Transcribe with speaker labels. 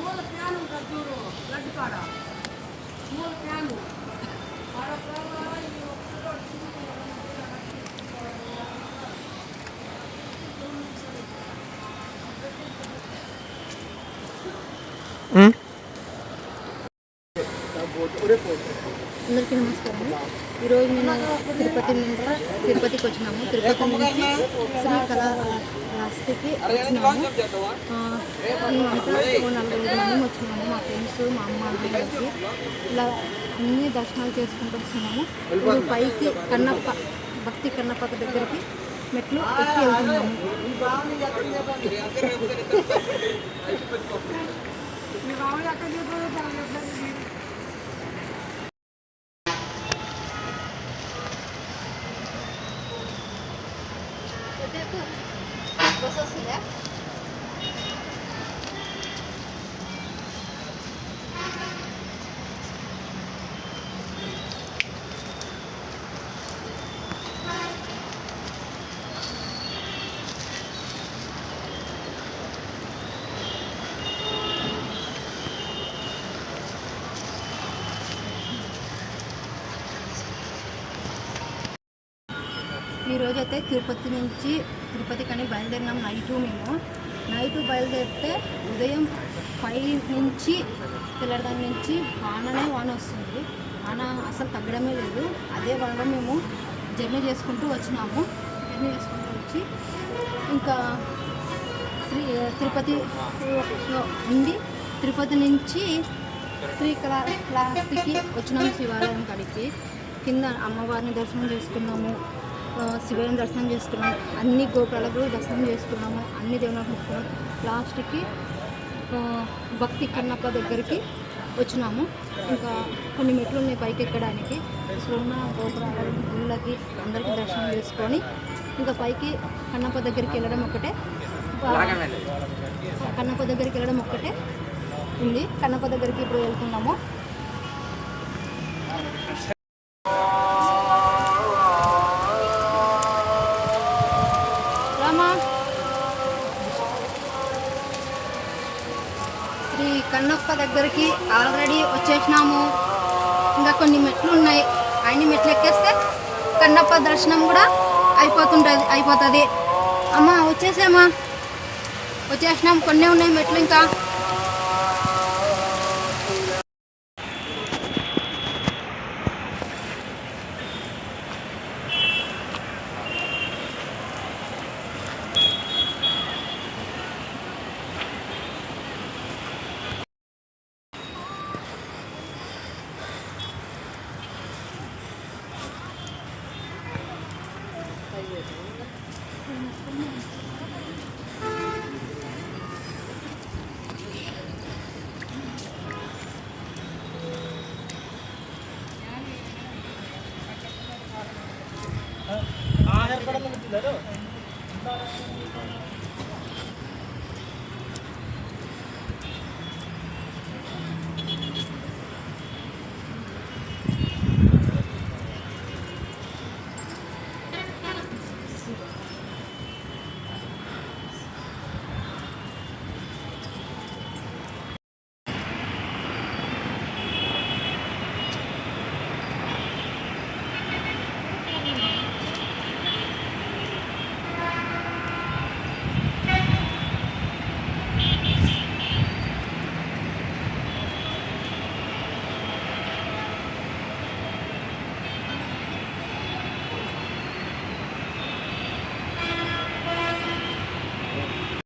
Speaker 1: మూల ఫ్యాన్ ఉంటుంది చూడు కాడ? మూల ఫ్యాను
Speaker 2: అందరికీ నమస్కారం. ఈరోజు నేను తిరుపతి నుండి తిరుపతికి వచ్చినాము. తిరుపతి నుంచి శ్రీ కళాశాస్త్రికి వచ్చినాము. మేమంతా ఓ నలుగురు మంది వచ్చినాము మా ఫ్రెండ్స్ మా అమ్మ అన్న కలిసి. ఇలా అన్ని దర్శనాలు చేసుకుంటూ వస్తున్నాము ఇప్పుడు పైకి కన్నప్ప భక్తి కన్నప్ప దగ్గరికి మెట్లు ఎక్కి వెళ్తున్నాము.
Speaker 1: అక్కడ
Speaker 2: ఈరోజు అయితే తిరుపతి నుంచి తిరుపతి కానీ బయలుదేరినాం నైటు మేము. నైటు బయలుదేరితే ఉదయం ఫైవ్ నుంచి తెల్లడదాని నుంచి వాననే వాన వస్తుంది. వాన అసలు తగ్గడమే లేదు. అదే వానలో మేము జర్నీ చేసుకుంటూ వచ్చినాము. జర్నీ చేసుకుంటూ వచ్చి ఇంకా శ్రీ తిరుపతి ఉండి తిరుపతి నుంచి శ్రీకాళహస్తికి వచ్చినాము శివాలయం కాడికి. కింద అమ్మవారిని దర్శనం చేసుకున్నాము. ఆ, శివయ్యని దర్శనం చేసుకున్నాము అన్ని గోపురాలకు దర్శనం చేసుకున్నాము. అన్ని దేవుళ్ళకు మొక్కున్నాము లాస్ట్కి భక్తి కన్నప్ప దగ్గరికి వచ్చినాము. ఇంకా కొన్ని మెట్లు ఉన్నాయి పైకి ఎక్కడానికి. ఇక్కడ ఉన్న గోపురాల గుళ్ళకి అందరికీ దర్శనం చేసుకొని ఇంకా పైకి కన్నప్ప దగ్గరికి వెళ్ళడం ఒకటే కన్నప్ప దగ్గరికి వెళ్ళడం ఒక్కటే ఉంది. కన్నప్ప దగ్గరికి ఇప్పుడు వెళ్తున్నాము. శ్రీ కన్నప్ప దగ్గరికి ఆల్రెడీ వచ్చేసినాము. ఇంకా కొన్ని మెట్లు ఉన్నాయి అన్ని మెట్లు ఎక్కేస్తే కన్నప్ప దర్శనం కూడా అయిపోతుంటుంది అయిపోతుంది. అమ్మ వచ్చేసామా? వచ్చేసినాం. కొన్ని ఉన్నాయి మెట్లు ఇంకా. ఆహార పడమ